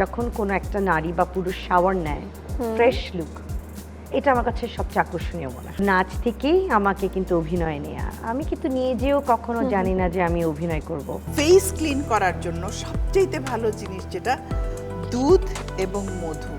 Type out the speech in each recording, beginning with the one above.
যখন কোনো একটা নারী বা পুরুষ শাওয়ার নেয় ফ্রেশ লুক এটা আমার কাছে সবচেয়ে আকর্ষণীয় মনে হয়। নাচ থেকেই আমাকে কিন্তু অভিনয় নেয়া। আমি কিন্তু নিয়ে নিজেও কখনো জানি না যে আমি অভিনয় করব। ফেস ক্লিন করার জন্য সবচেয়ে ভালো জিনিস যেটা দুধ এবং মধু।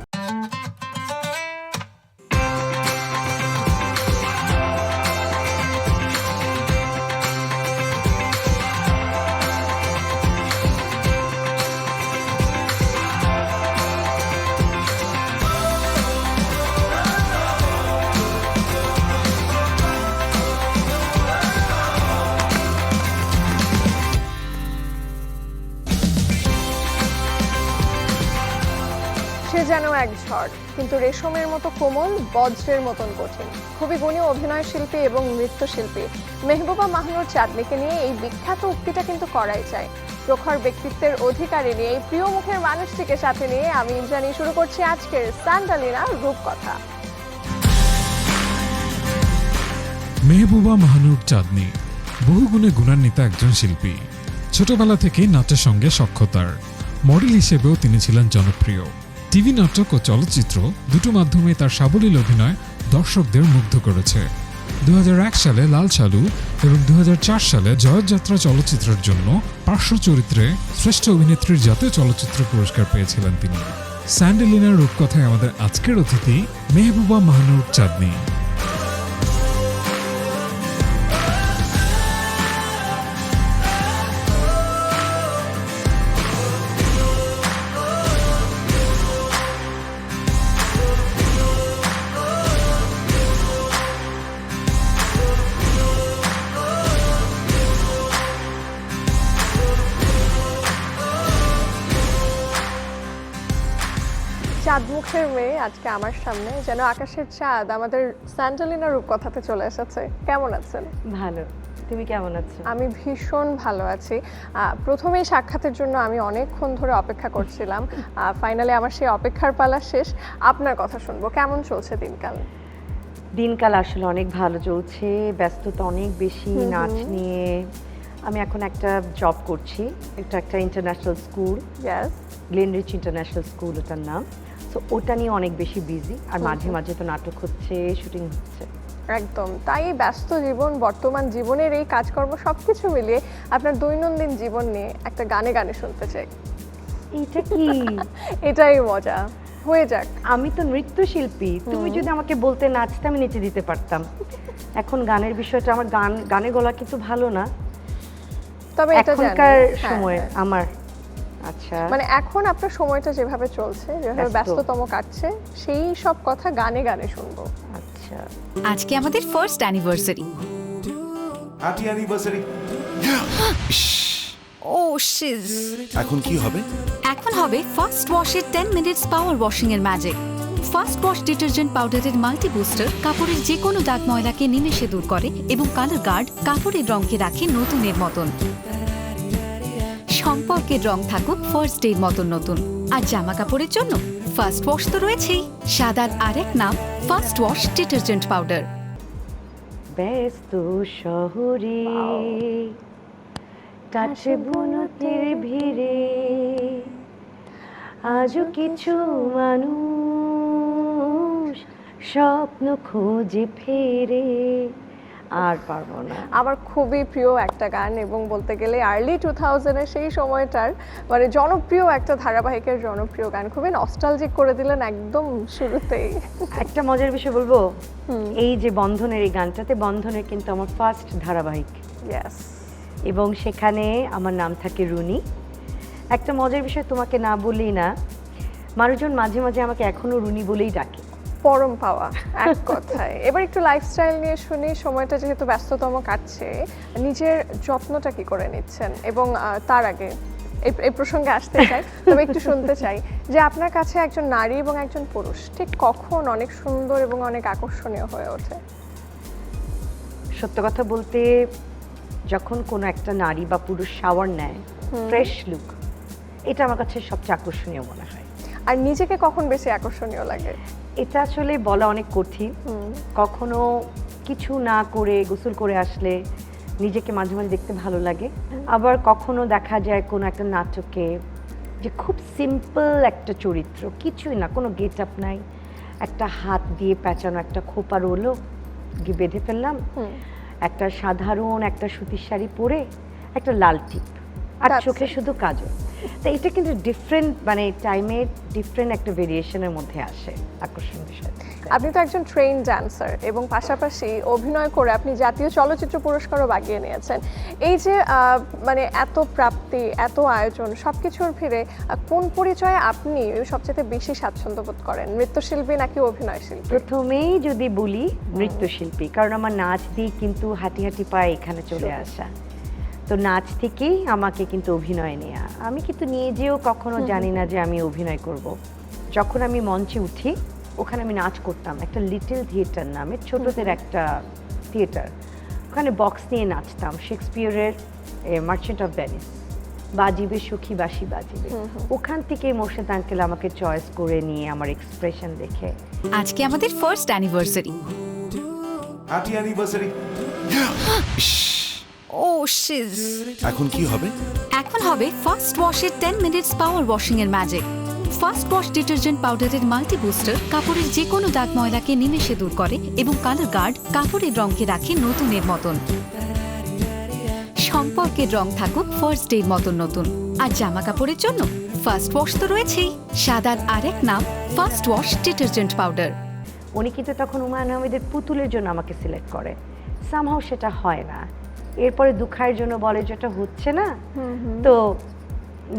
যেন এক ঝড়, কিন্তু রেশমের মতো কোমল, বজ্রের মতন কঠিন। খুবই গুণী অভিনয় শিল্পী এবং নৃত্যশিল্পী। মেহবুবা মাহনুর চাঁদনিকে নিয়ে এই বিখ্যাত উক্তিটা কিন্তু করাই চাই প্রখর ব্যক্তিত্বের অধিকারিণী এই প্রিয় মুখের মানুষটিকে সাথে নিয়ে আমি ইন্দ্রাণী শুরু করছি আজকের স্যান্ডালিনা রূপকথা। মেহবুবা মাহানুর চাঁদনি বহুগুণে গুণান্বিত একজন শিল্পী। ছোটবেলা থেকেই নাচের সঙ্গে সক্ষতার মডেল হিসেবেও তিনি ছিলেন জনপ্রিয়। টিভি নাটক ও চলচ্চিত্র দুটো মাধ্যমে তার সাবলীল অভিনয় দর্শকদের মুগ্ধ করেছে। দু হাজার এক সালে লাল সালু এবং দু হাজার চার সালে জয়যাত্রা চলচ্চিত্রের জন্য পার্শ্ব চরিত্রে শ্রেষ্ঠ অভিনেত্রীর জাতীয় চলচ্চিত্র পুরস্কার পেয়েছিলেন তিনি। স্যান্ডেলিনার রূপকথায় আমাদের আজকের অতিথি মেহবুবা মাহনুর চাঁদনি। চাঁদ মুখের মেয়ে আজকে আমার সামনে যেন আকাশের চাঁদ আমাদের স্যান্ডালিনা রূপকথাতে চলে এসেছে। কেমন আছেন? ভালো। তুমি কেমন আছো? আমি ভীষণ ভালো আছি। আহ, প্রথমেই সাক্ষাতের জন্য আমি অনেকক্ষণ ধরে অপেক্ষা করছিলাম। ফাইনালি আমার সেই অপেক্ষার পালা শেষ। আপনার কথা শুনব। কেমন চলছে দিনকাল? দিনকাল আসলে অনেক ভালো চলছে। ব্যস্ততা অনেক বেশি নাচ নিয়ে। আমি এখন একটা জব করছি। এটা একটা ইন্টারন্যাশনাল স্কুল ইয়াস গ্লেনরিচ ইন্টারন্যাশনাল স্কুল ওটার নাম। তো ওটা নিয়ে অনেক বেশি বিজি আর মাঝে মাঝে তো নাটক হচ্ছে শুটিং হচ্ছে। একদম। তাই ব্যস্ত জীবন বর্তমান জীবনের এই কাজকর্ম সবকিছু মিলিয়ে আপনার দৈনন্দিন জীবন নিয়ে একটা গানে গানে শুনতে চাই। এটা কি? এটাই মজা। হয়ে যাক। আমি তো নৃত্যশিল্পী। তুমি যদি আমাকে বলতে নাচতে আমি নেচে দিতে পারতাম। এখন গানের বিষয়টা আমার গান গানের গলা কিন্তু ভালো না। তবে। এখনকার হ্যাঁ, সময় হ্যাঁ। আমার। আচ্ছা। মানে এখন আপনার সময়টা যেভাবে চলছে যেভাবে ব্যস্ততম কাটছে সেই সব কথা গানে গানে শুনব। আচ্ছা। আজকে আমাদের ফার্স্ট অ্যানিভার্সারি হ্যাপি অ্যানিভার্সারি ও শিজ এখন কি হবে? এখন হবে ফার্স্ট ওয়াশের 10 মিনিটস পাওয়ার ওয়াশিং এর ম্যাজিক ফার্স্ট ওয়াশ ডিটারজেন্ট পাউডারের মাল্টি বুস্টার কাপড়ের যে কোনো দাগ ময়লাকে নিমেষে দূর করে এবং কালার গার্ড কাপড়ের রঙকে রাখে নতুনের মতন। সম্পর্কের রং থাকুক ফার্স্ট ডে মতন নতুন। আর জামা কাপড়ের জন্য ফার্স্ট ওয়াশ তো রয়েছেই। সাদার আরেক নাম ফার্স্ট ওয়াশ ডিটারজেন্ট পাউডার ব্যস্ত শহরে কাছে বনতের ভিড়ে। আজও কিছু মানুষ স্বপ্ন খোঁজে ফেরে। আর পারব না। আমার খুবই প্রিয় একটা গান এবং বলতে গেলে আর্লি টু থাউজেন্ডের সেই সময়টার মানে জনপ্রিয় একটা ধারাবাহিকের জনপ্রিয় গান। খুবই নস্টালজিক করে দিলেন একদম শুরুতেই। একটা মজার বিষয় বলব? এই যে বন্ধনের এই গানটাতে বন্ধনের কিন্তু আমার ফার্স্ট ধারাবাহিক। ইয়েস এবং সেখানে আমার নাম থাকে রুনি। একটা মজার বিষয় তোমাকে না বললেই না মানুষজন মাঝে মাঝে আমাকে এখনও রুনি বলেই ডাকে। পরম পাওয়া এক কথায়। এবার একটু লাইফস্টাইল নিয়ে শুনি সময়টা যেহেতু ব্যস্ততম কাটছে নিজের যত্নটা কি করে নিচ্ছেন? এবং তার আগে এই- প্রসঙ্গে আসতে চাই তবে একটু শুনতে চাই যে আপনার কাছে একজন নারী এবং একজন পুরুষ ঠিক কখন অনেক সুন্দর এবং অনেক আকর্ষণীয় হয়ে ওঠে? সত্য কথা বলতে যখন কোনো একটা নারী বা পুরুষ শাওয়ার নেয় ফ্রেশ লুক এটা আমার কাছে সবচেয়ে আকর্ষণীয় মনে হয়। আর নিজেকে কখন বেশি আকর্ষণীয় লাগে? এটা আসলে বলা অনেক কঠিন। কখনো কিছু না করে গোসল করে আসলে নিজেকে মাঝে মাঝে দেখতে ভালো লাগে। আবার কখনো দেখা যায় কোনো একটা নাটকে যে খুব সিম্পল একটা চরিত্র কিছুই না কোনো গেট আপ নাই। একটা হাত দিয়ে পেঁচানো একটা খোপা রোলো গিয়ে বেঁধে ফেললাম। একটা সাধারণ একটা সুতির শাড়ি পরে একটা লাল টিপ। আর চোখে শুধু কাজল। তো এটা কিন্তু ডিফারেন্ট মানে টাইমের ডিফারেন্ট একটা ভেরিয়েশনের মধ্যে আসে আকর্ষণ বিষয়। আপনি তো একজন ট্রেন ডান্সার এবং পাশাপাশি অভিনয় করে আপনি জাতীয় চলচ্চিত্র পুরস্কারও বাগিয়ে নিয়েছেন। এই যে মানে এত প্রাপ্তি এত আয়োজন সবকিছুর ভিড়ে আহ, কোন পরিচয়ে আপনি সবচেয়ে বেশি স্বাচ্ছন্দ্য বোধ করেন? নৃত্যশিল্পী নাকি অভিনয় শিল্পী প্রথমেই যদি বলি নৃত্যশিল্পী কারণ আমার নাচ দিয়ে কিন্তু হাঁটি হাঁটি পায়ে এখানে চলে আসা। তো নাচ থেকেই আমাকে কিন্তু অভিনয় নেওয়া আমি কিন্তু নিয়ে নিজেও কখনো জানি না যে আমি অভিনয় করব। যখন আমি মঞ্চে উঠি ওখানে আমি নাচ করতাম। একটা লিটল থিয়েটার নামে ছোটদের একটা থিয়েটার। ওখানে বক্স নিয়ে নাচতাম শেক্সপিয়ারের মার্চেন্ট অফ ভ্যানিস বাজিবে সুখী বাসি বাজিবে। ওখান থেকে মোর্শেদ আঙ্কেল আমাকে চয়েস করে নিয়ে আমার এক্সপ্রেশন দেখে। আজকে আমাদের ফার্স্ট অ্যানিভার্সারি। Happy anniversary. ও শিজ এখন কি হবে? এখন হবে ফার্স্ট ওয়াশের টেন মিনিটস পাওয়ার ওয়াশিং এর ম্যাজিক ফার্স্ট ওয়াশ ডিটারজেন্ট পাউডারের মাল্টি বুস্টার কাপড়ের যে কোনো দাগ ময়লাকে নিমেষে দূর করে এবং কালার গার্ড কাপড়ের রঙকে রাখে নতুনের মতন। সম্পর্কের রং থাকুক ফার্স্ট ডে মতন নতুন। আর জামা কাপড়ের জন্য ফার্স্ট ওয়াশ তো রয়েছেই। সাদার আরেক নাম ফার্স্ট ওয়াশ ডিটারজেন্ট পাউডার উনি কিন্তু তখন হুমায়ুন আহমেদের পুতুলের জন্য আমাকে সিলেক্ট করে। সামহাও সেটা হয় না। এরপরে দুঃখায়ের জন্য বলে যেটা হচ্ছে না তো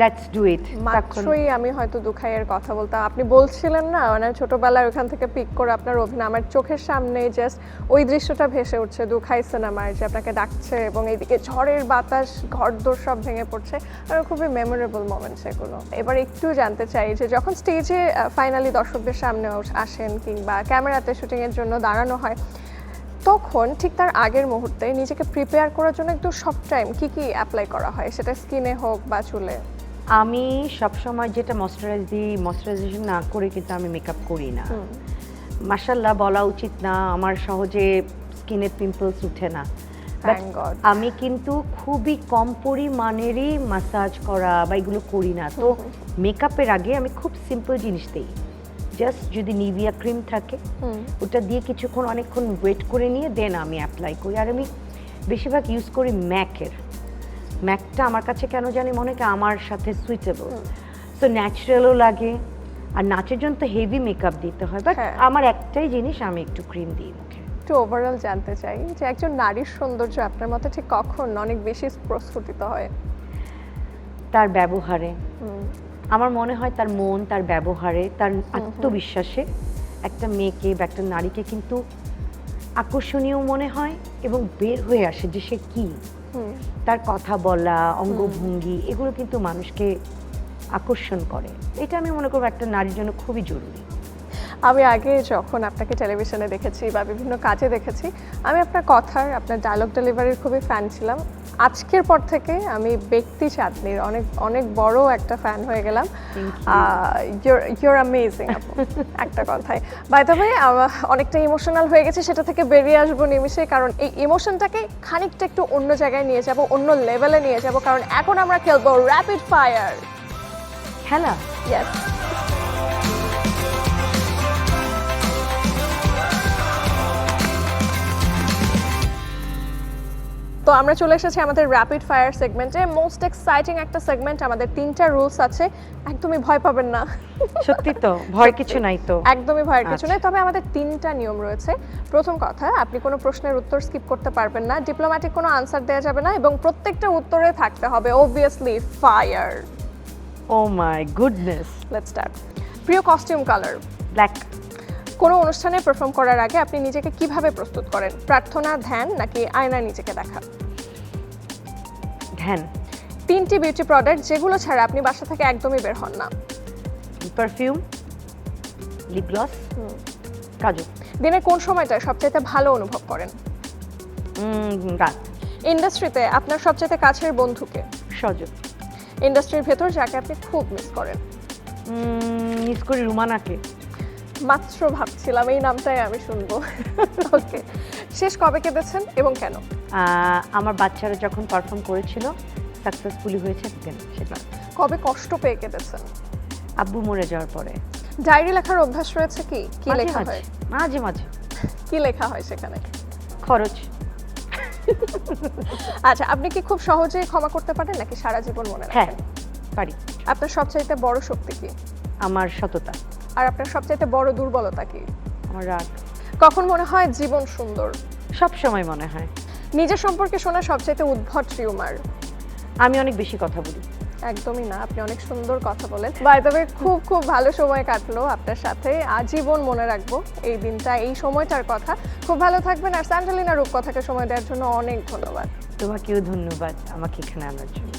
লেটস ডু ইট মাত্রই আমি হয়তো দুখাইয়ের কথা বলতাম। আপনি বলছিলেন না মানে ছোটবেলায় ওখান থেকে পিক করে আপনার অভিনয় আমার চোখের সামনে জাস্ট ওই দৃশ্যটা ভেসে উঠছে দুখাই সিনেমার যে আপনাকে ডাকছে এবং এইদিকে ঝড়ের বাতাস ঘরদোর সব ভেঙে পড়ছে। আর খুবই মেমোরেবল মোমেন্ট সেগুলো এবার একটু জানতে চাই যে যখন স্টেজে ফাইনালি দর্শকদের সামনে আসেন কিংবা ক্যামেরাতে শুটিংয়ের জন্য দাঁড়ানো হয় তখন ঠিক তার আগের মুহূর্তে নিজেকে প্রিপেয়ার করার জন্য একটু সব টাইম কি কি অ্যাপ্লাই করা হয়? সেটা স্কিনে হোক বা চুলে। আমি সবসময় যেটা ময়শ্চারাইজ দিই ময়শ্চারাইজেশন না করে কিন্তু আমি মেকআপ করি না। মাসাল্লাহ বলা উচিত না আমার সহজে স্কিনে পিম্পলস উঠে না. আমি কিন্তু খুবই কম পরিমাণেরই মাসাজ করা বা এগুলো করি না। তো মেকআপের আগে আমি খুব সিম্পল জিনিস দিই। জাস্ট যদি নিভিয়া ক্রিম থাকে ওটা দিয়ে কিছুক্ষণ অনেকক্ষণ ওয়েট করে নিয়ে দেন আমি অ্যাপ্লাই করি। আর আমি বেশিরভাগ ইউজ করি ম্যাকের ম্যাকটা আমার কাছে কেন জানি মনে হয় আমার সাথে সুইটেবল সো ন্যাচারালও লাগে। আর নাচের জন্য তো হেভি মেকআপ দিতে হয়। বাট হ্যাঁ। আমার একটাই জিনিস আমি একটু ক্রিম দিই। মুখে একটু ওভারঅল জানতে চাই যে একজন নারীর সৌন্দর্য আপনার মতে ঠিক কখন অনেক বেশি প্রস্ফুটিত হয়? তার ব্যবহারে। আমার মনে হয় তার মন তার ব্যবহারে তার আত্মবিশ্বাসে একটা মেয়েকে বা একটা নারীকে কিন্তু আকর্ষণীয় মনে হয় এবং বের হয়ে আসে যে সে কি। তার কথা বলা অঙ্গভঙ্গি এগুলো কিন্তু মানুষকে আকর্ষণ করে। এটা আমি মনে করব একটা নারীর জন্য খুবই জরুরি। আমি আগে যখন আপনাকে টেলিভিশনে দেখেছি বা বিভিন্ন কাজে দেখেছি আমি আপনার কথার আপনার ডায়লগ ডেলিভারির খুবই ফ্যান ছিলাম। আজকের পর থেকে আমি ব্যক্তি চাঁদনির অনেক অনেক বড় একটা ফ্যান হয়ে গেলাম। ইউর অ্যামেজিং একটা কথাই বাই ওয়ে অনেকটা ইমোশনাল হয়ে গেছে সেটা থেকে বেরিয়ে আসব নিমিশে কারণ এই ইমোশনটাকে খানিকটা একটু অন্য জায়গায় নিয়ে যাব অন্য লেভেলে নিয়ে যাব কারণ এখন আমরা খেলব র্যাপিড ফায়ার খেলা? ইয়েস তো আমরা চলে এসেছি আমাদের র্যাপিড ফায়ার সেগমেন্টে মোস্ট এক্সাইটিং একটা সেগমেন্ট আমাদের তিনটা রুলস আছে। একদমই ভয় পাবেন না। সত্যি তো ভয় কিছু নাই তো। একদমই ভয়ের কিছু আচ্ছা। নেই। তবে আমাদের তিনটা নিয়ম রয়েছে। প্রথম কথা আপনি কোনো প্রশ্নের উত্তর স্কিপ করতে পারবেন না। ডিপ্লোম্যাটিক কোনো আনসার দেওয়া যাবে না এবং প্রত্যেকটা উত্তরে থাকতে হবে obviously fire oh my goodness let's start প্রিয় কস্টিউম কালার ব্ল্যাক কোনো অনুষ্ঠানে পারফর্ম করার আগে আপনি নিজেকে কীভাবে প্রস্তুত করেন? প্রার্থনা ধ্যান নাকি আয়নায় নিজেকে দেখা? ধ্যান। তিনটি বিউটি প্রোডাক্ট যেগুলো ছাড়া আপনি বাসা থেকে একদমই বের হন না। পারফিউম লিপ গ্লস কাজু। দিনের কোন সময়টা সবচাইতে ভালো অনুভব করেন? রাত। ইন্ডাস্ট্রিতে আপনার সবচাইতে কাছের বন্ধুকে সজব ইন্ডাস্ট্রির ভেতর যাকে আপনি খুব মিস করেন। মিস করি রুমানাকে। মাত্র ভাবছিলাম এই নামটাই আমি শুনব। ওকে শেষ কবে কেঁদেছেন এবং কেন? আমার বাচ্চারা যখন পারফর্ম করেছিল সাকসেসফুলি হয়েছে দেন সেটা। কবে কষ্ট পেয়ে কেঁদেছেন? আব্বু মরে যাওয়ার পরে। ডায়েরি লেখার অভ্যাস রয়েছে কি? কি লেখা হয়? মাঝে মাঝে। কি লেখা হয় সেখানে? খরচ। আচ্ছা আপনি কি খুব সহজেই ক্ষমা করতে পারেন নাকি সারা জীবন মনে হ্যাঁ রাখেন? পারি। আপনার সবচাইতে বড় শক্তি কি? আমার সততা। আর আপনার সবচাইতে বড় দুর্বলতা কি? আমার রাগ। কখন মনে হয় জীবন সুন্দর? সব সময় মনে হয়। নিজের সম্পর্কে শোনা সবচাইতে উদ্ভট টিউমার। আমি অনেক বেশি কথা বলি। একদমই না আপনি অনেক সুন্দর কথা বলেন। বাই তবে খুব খুব ভালো সময় কাটলো আপনার সাথে। আজীবন মনে রাখব এই দিনটা এই সময়টার কথা। খুব ভালো থাকবেন আর স্যান্ডেলিনা রূপকথাকে সময় দেওয়ার জন্য অনেক ধন্যবাদ। তোমাকেও ধন্যবাদ আমাকে এখানে আনার জন্য।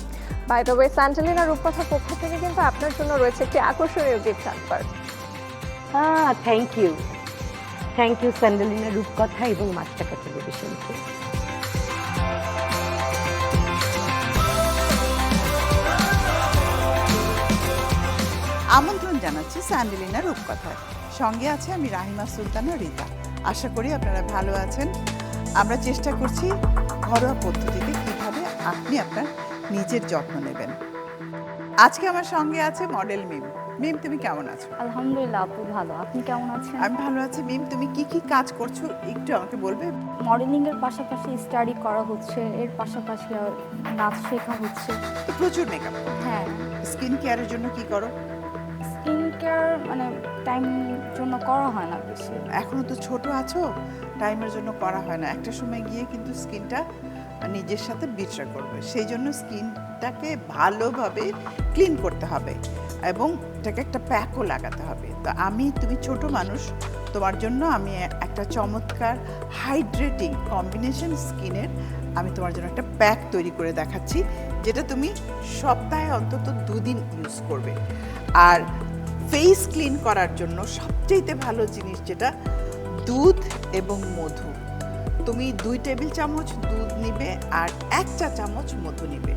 বাই দ্য ওয়ে স্যান্ডেলিনা রূপকথার পক্ষ থেকে কিন্তু আপনার জন্য রয়েছে একটি আকর্ষণীয় গিফট হ্যাম্পার হ্যাঁ থ্যাংক ইউ থ্যাংক ইউ স্যান্ডেলিনা রূপকথা এবং মাছটাকা টেলিভিশনকে আমন্ত্রণ জানাচ্ছি স্যান্ডেলিনা রূপকথায় সঙ্গে আছে আমি রাহিমা সুলতানা রিতা। আশা করি আপনারা ভালো আছেন। আমরা চেষ্টা করছি ঘরোয়া পদ্ধতিতে কীভাবে আপনি আপনার নিজের যত্ন নেবেন। আজকে আমার সঙ্গে আছে মডেল মিম মিম তুমি কেমন আছো? আলহামদুলিল্লাহ আপু ভালো। আপনি কেমন আছেন? আমি ভালো আছি মিম। তুমি কি কি কাজ করছ? একটু আমাকে বলবে? মডেলিং এর পাশাপাশি স্টাডি করা হচ্ছে এর পাশাপাশি নাচ শেখা হচ্ছে। প্রচুর মেকআপ হ্যাঁ। স্কিন কেয়ারের জন্য কি করো? স্কিন কেয়ার মানে টাইম জন্য করা হয় না বেশি। এখনও তো ছোট আছো টাইমের জন্য করা হয় না। একটা সময় গিয়ে কিন্তু স্কিনটা নিজের সাথে বিট্রা করবে। সেই জন্য স্কিনটাকে ভালোভাবে ক্লিন করতে হবে। এবং এটাকে একটা প্যাকও লাগাতে হবে। তো আমি, তুমি ছোট মানুষ, তোমার জন্য আমি একটা চমৎকার হাইড্রেটিং কম্বিনেশন স্কিনের আমি তোমার জন্য একটা প্যাক তৈরি করে দেখাচ্ছি, যেটা তুমি সপ্তাহে অন্তত দুদিন ইউজ করবে। আর ফেস ক্লিন করার জন্য সবচেয়ে ভালো জিনিস যেটা, দুধ এবং মধু। তুমি দুই টেবিল চামচ দুধ নিবে আর এক চা চামচ মধু নিবে।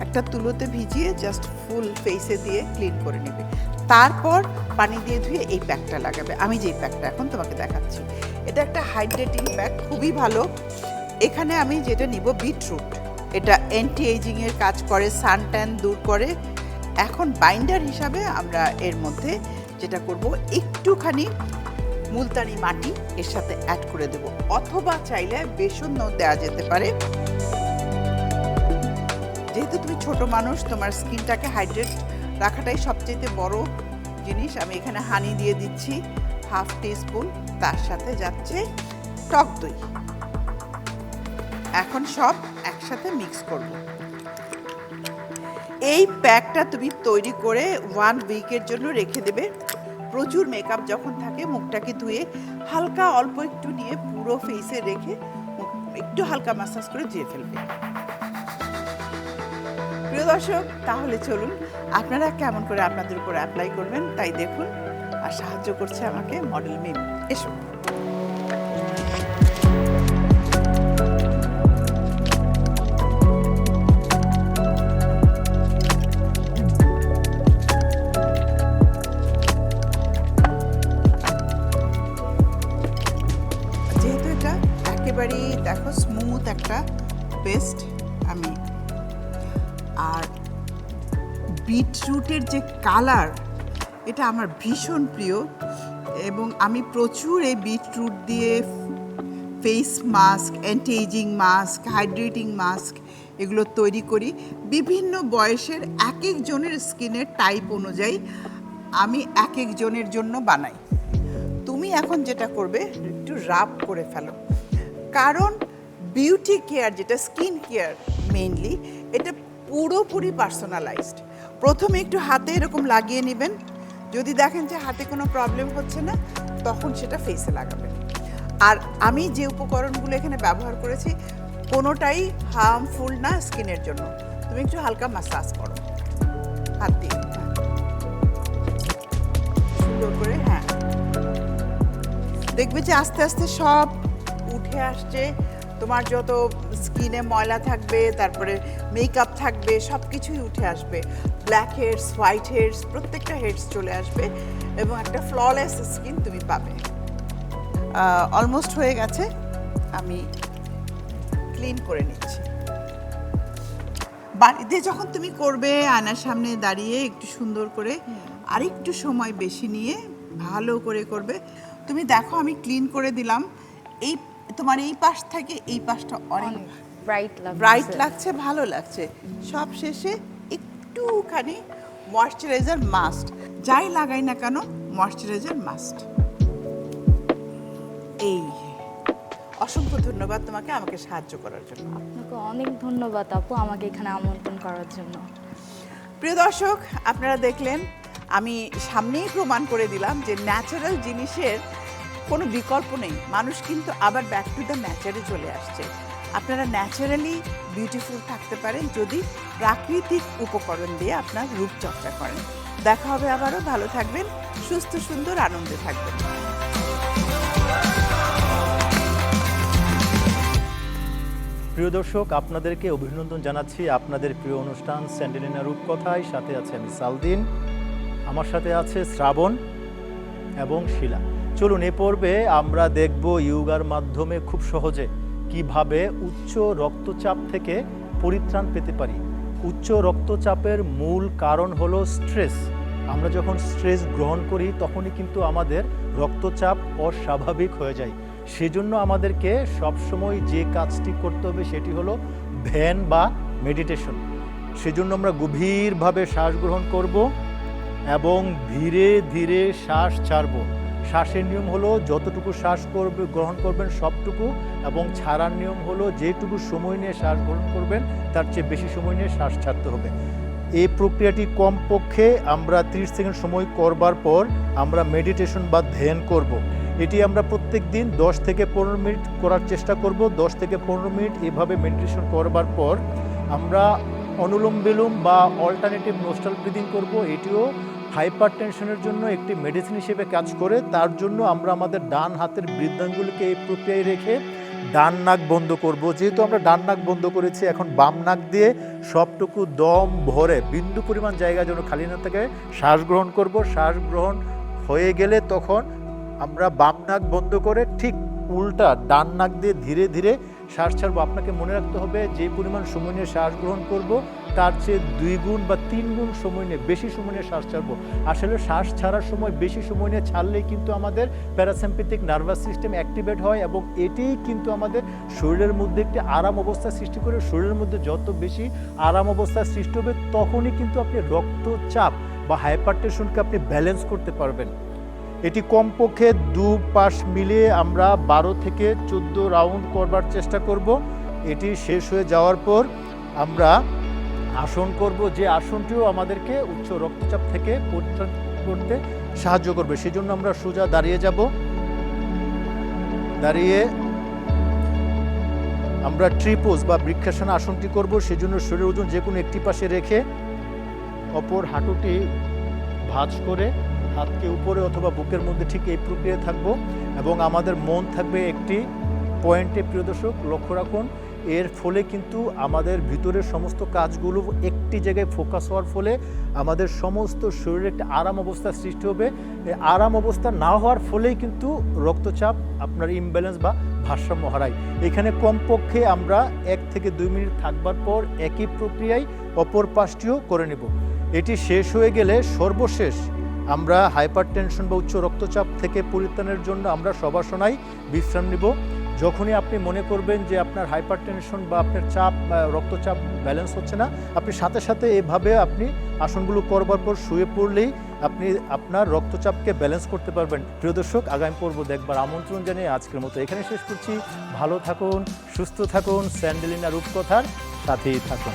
একটা তুলোতে ভিজিয়ে জাস্ট ফুল ফেসে দিয়ে ক্লিন করে নেবে। তারপর পানি দিয়ে ধুয়ে এই প্যাকটা লাগাবে। আমি যেই প্যাকটা এখন তোমাকে দেখাচ্ছি। এটা একটা হাইড্রেটিং প্যাক, খুবই ভালো। এখানে আমি যেটা নিব বিটরুট এটা অ্যান্টি এজিং এর কাজ করে সান ট্যান দূর করে। এখন বাইন্ডার হিসাবে আমরা এর মধ্যে যেটা করব, একটুখানি মুলতানি মাটি এর সাথে অ্যাড করে দেব। অথবা চাইলে বেসনও দেওয়া যেতে পারে। যেহেতু তুমি ছোট মানুষ, তোমার স্কিনটাকে হাইড্রেট রাখাটাই সবচেয়ে বড় জিনিস। আমি এখানে হানি দিয়ে দিচ্ছি হাফ টিস্পুন, তার সাথে যাচ্ছে টক দই। এখন সব একসাথে মিক্স করব। এই প্যাকটা তুমি তৈরি করে ওয়ান উইকের জন্য রেখে দেবে। প্রচুর মেকআপ যখন থাকে, মুখটাকে ধুয়ে হালকা অল্প একটু নিয়ে পুরো ফেসে রেখে একটু হালকা ম্যাসাজ করে ধুয়ে ফেলবে। প্রিয় দর্শক, তাহলে চলুন আপনারা কেমন করে আপনাদের উপর অ্যাপ্লাই করবেন তাই দেখুন আর সাহায্য করছে আমাকে মডেল মিম এসো। বিটরুটের যে কালার, এটা আমার ভীষণ প্রিয় এবং আমি প্রচুর এই বিটরুট দিয়ে face mask anti ageing mask hydrating mask এগুলো তৈরি করি। বিভিন্ন বয়সের এক একজনের স্কিনের টাইপ অনুযায়ী আমি এক একজনের জন্য বানাই। তুমি এখন যেটা করবে, একটু রাব করে ফেলো। কারণ বিউটি কেয়ার যেটা স্কিন কেয়ার মেইনলি এটা পুরোপুরি পার্সোনালাইজড প্রথমে একটু হাতে এরকম লাগিয়ে নেবেন। যদি দেখেন যে হাতে কোনো প্রবলেম হচ্ছে না, তখন সেটা ফেসে লাগাবেন। আর আমি যে উপকরণগুলো এখানে ব্যবহার করেছি, কোনোটাই হার্মফুল না স্কিনের জন্য। তুমি একটু হালকা মাসাজ করো। হাত দিয়ে। সুন্দর করে হ্যাঁ। দেখবে যে আস্তে আস্তে সব উঠে আসছে। তোমার যত স্কিনে ময়লা থাকবে তারপরে মেকআপ থাকবে সব কিছুই উঠে আসবে। ব্ল্যাক হেডস হোয়াইট হেডস প্রত্যেকটা হেডস চলে আসবে এবং একটা ফ্ললেস স্কিন তুমি পাবে। অলমোস্ট হয়ে গেছে। আমি ক্লিন করে নিচ্ছি। বাড়িতে যখন তুমি করবে আয়নার সামনে দাঁড়িয়ে একটু সুন্দর করে আরেকটু সময় বেশি নিয়ে ভালো করে করবে তুমি দেখো আমি ক্লিন করে দিলাম। এই তোমার এই পাশ থেকে এই পাশটা অনেক ব্রাইট লাগছে। ব্রাইট লাগছে ভালো লাগছে। সব শেষে একটুখানি ময়শ্চারাইজার মাস্ট যাই লাগাই না কেন ময়শ্চারাইজার মাস্ট এই অসংখ্য ধন্যবাদ তোমাকে আমাকে সাহায্য করার জন্য। আপনাকে অনেক ধন্যবাদ আপু আমাকে এখানে আমন্ত্রণ করার জন্য। প্রিয় দর্শক আপনারা দেখলেন আমি সামনেই প্রমাণ করে দিলাম যে ন্যাচারাল জিনিসের কোনো বিকল্প নেই। মানুষ কিন্তু আবার ব্যাক টু দ্য ন্যাচারে চলে আসছে। আপনারা ন্যাচারালি বিউটিফুল থাকতে পারেন যদি প্রাকৃতিক উপকরণ দিয়ে আপনার রূপচর্চা করেন। দেখা হবে আবারও। ভালো থাকবেন, সুস্থ, সুন্দর, আনন্দে থাকবেন। প্রিয় দর্শক, আপনাদেরকে অভিনন্দন জানাচ্ছি আপনাদের প্রিয় অনুষ্ঠান স্যান্ডেলিনা রূপকথায়। সাথে আছে আমি সালদিন। আমার সাথে আছে শ্রাবণ এবং শিলা। চলুন এ পর্বে আমরা দেখব ইয়োগার মাধ্যমে খুব সহজে কীভাবে উচ্চ রক্তচাপ থেকে পরিত্রাণ পেতে পারি। উচ্চ রক্তচাপের মূল কারণ হলো স্ট্রেস। আমরা যখন স্ট্রেস গ্রহণ করি, তখনই কিন্তু আমাদের রক্তচাপ অস্বাভাবিক হয়ে যায়। সেজন্য আমাদেরকে সবসময় যে কাজটি করতে হবে, সেটি হলো ধ্যান বা মেডিটেশন। সেজন্য আমরা গভীরভাবে শ্বাস গ্রহণ করব এবং ধীরে ধীরে শ্বাস ছাড়ব। শ্বাসের নিয়ম হলো যতটুকু শ্বাস করবে, গ্রহণ করবেন সবটুকু এবং ছাড়ার নিয়ম হলো যেটুকু সময় নিয়ে শ্বাস গ্রহণ করবেন, তার চেয়ে বেশি সময় নিয়ে শ্বাস ছাড়তে হবে। এই প্রক্রিয়াটি কমপক্ষে আমরা 30 সেকেন্ড সময় করবার পর আমরা মেডিটেশন বা ধ্যান করব। এটি আমরা প্রত্যেক দিন দশ থেকে পনেরো মিনিট করার চেষ্টা করব। দশ থেকে পনেরো মিনিট এভাবে মেডিটেশন করবার পর আমরা অনুলোম বিলোম বা অল্টারনেটিভ নোস্টাল ব্রিদিং করব। এটিও হাইপার টেনশনের জন্য একটি মেডিসিন হিসেবে কাজ করে, তার জন্য আমরা আমাদের ডান হাতের বৃদ্ধাঙ্গুলিকে এই প্রক্রিয়ায় রেখে ডান নাক বন্ধ করব। যেহেতু আমরা ডান নাক বন্ধ করেছি, এখন বাম নাক দিয়ে সবটুকু দম ভরে বিন্দু পরিমাণ জায়গা যেন খালি না থাকে, শ্বাস গ্রহণ করব। শ্বাস গ্রহণ হয়ে গেলে তখন আমরা বাম নাক বন্ধ করে ঠিক উল্টা ডান নাক দিয়ে ধীরে ধীরে শ্বাস ছাড়বো। আপনাকে মনে রাখতে হবে, যে পরিমাণ সময় নিয়ে শ্বাস গ্রহণ করব তার চেয়ে দুই গুণ বা তিন গুণ সময় নিয়ে, বেশি সময় নিয়ে শ্বাস ছাড়বো। আসলে শ্বাস ছাড়ার সময় বেশি সময় নিয়ে ছাড়লেই কিন্তু আমাদের প্যারাসিম্পেথিক নার্ভাস সিস্টেম অ্যাক্টিভেট হয় এবং এটিই কিন্তু আমাদের শরীরের মধ্যে একটি আরাম অবস্থা সৃষ্টি করে। শরীরের মধ্যে যত বেশি আরাম অবস্থা সৃষ্টি হবে, তখনই কিন্তু আপনি রক্তচাপ বা হাইপারটেনশনকে আপনি ব্যালেন্স করতে পারবেন। এটি কমপক্ষে দু পাশ মিলিয়ে আমরা বারো থেকে চোদ্দ রাউন্ড করবার চেষ্টা করব। এটি শেষ হয়ে যাওয়ার পর আমরা আসন করব, যে আসনটিও আমাদেরকে উচ্চ রক্তচাপ থেকে পরিত্রাণ করতে সাহায্য করবে। সেজন্য আমরা সোজা দাঁড়িয়ে যাব। দাঁড়িয়ে আমরা ট্রিপোজ বা বৃক্ষাসন আসনটি করব। সেজন্য শরীরের ওজন যে কোনো একটি পাশে রেখে অপর হাঁটুটি ভাঁজ করে হাতকে উপরে অথবা বুকের মধ্যে ঠিক এই প্রক্রিয়ায় থাকব এবং আমাদের মন থাকবে একটি পয়েন্টে, প্রিয় দর্শক, লক্ষ্য রাখুন। এর ফলে কিন্তু আমাদের ভিতরের সমস্ত কাজগুলো একটি জায়গায় ফোকাস হওয়ার ফলে আমাদের সমস্ত শরীরে একটা আরাম অবস্থা সৃষ্টি হবে। আরাম অবস্থা না হওয়ার ফলেই কিন্তু রক্তচাপ, আপনার ইমব্যালেন্স বা ভারসাম্য হারায়। এখানে কমপক্ষে আমরা এক থেকে দুই মিনিট থাকবার পর একই প্রক্রিয়ায় অপর পাশটিও করে নেব। এটি শেষ হয়ে গেলে সর্বশেষ আমরা হাইপার টেনশন বা উচ্চ রক্তচাপ থেকে পরিত্রাণের জন্য আমরা সবাসনাই বিশ্রাম নিব। যখনই আপনি মনে করবেন যে আপনার হাইপার টেনশন বা আপনার চাপ বা রক্তচাপ ব্যালেন্স হচ্ছে না, আপনি সাথে সাথে এভাবে আপনি আসনগুলো করবার পর শুয়ে পড়লেই আপনি আপনার রক্তচাপকে ব্যালেন্স করতে পারবেন। প্রিয় দর্শক, আগামী পর্ব দেখবার আমন্ত্রণ জানিয়ে আজকের মতো এখানে শেষ করছি। ভালো থাকুন, সুস্থ থাকুন, স্যান্ডেলিনা রূপকথার সাথেই থাকুন।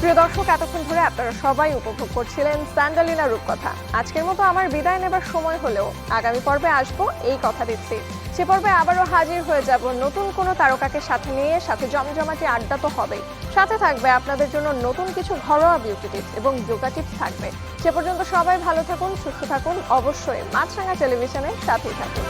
প্রিয় দর্শক, এতক্ষণ ধরে আপনারা সবাই উপভোগ করছিলেন স্যান্ডালিনা রূপকথা। আজকের মতো আমার বিদায় নেবার সময় হলেও আগামী পর্বে আসব এই কথা দিচ্ছি। সে পর্বে আবারও হাজির হয়ে যাব নতুন কোনো তারকাকে সাথে নিয়ে, সাথে জমজমাটি আড্ডা তো হবেই। সাথে থাকবে আপনাদের জন্য নতুন কিছু ঘরোয়া বিউটি টিপস এবং যোগা টিপস থাকবে। সে পর্যন্ত সবাই ভালো থাকুন, সুস্থ থাকুন, অবশ্যই মাছরাঙা টেলিভিশনের সাথেই থাকুন।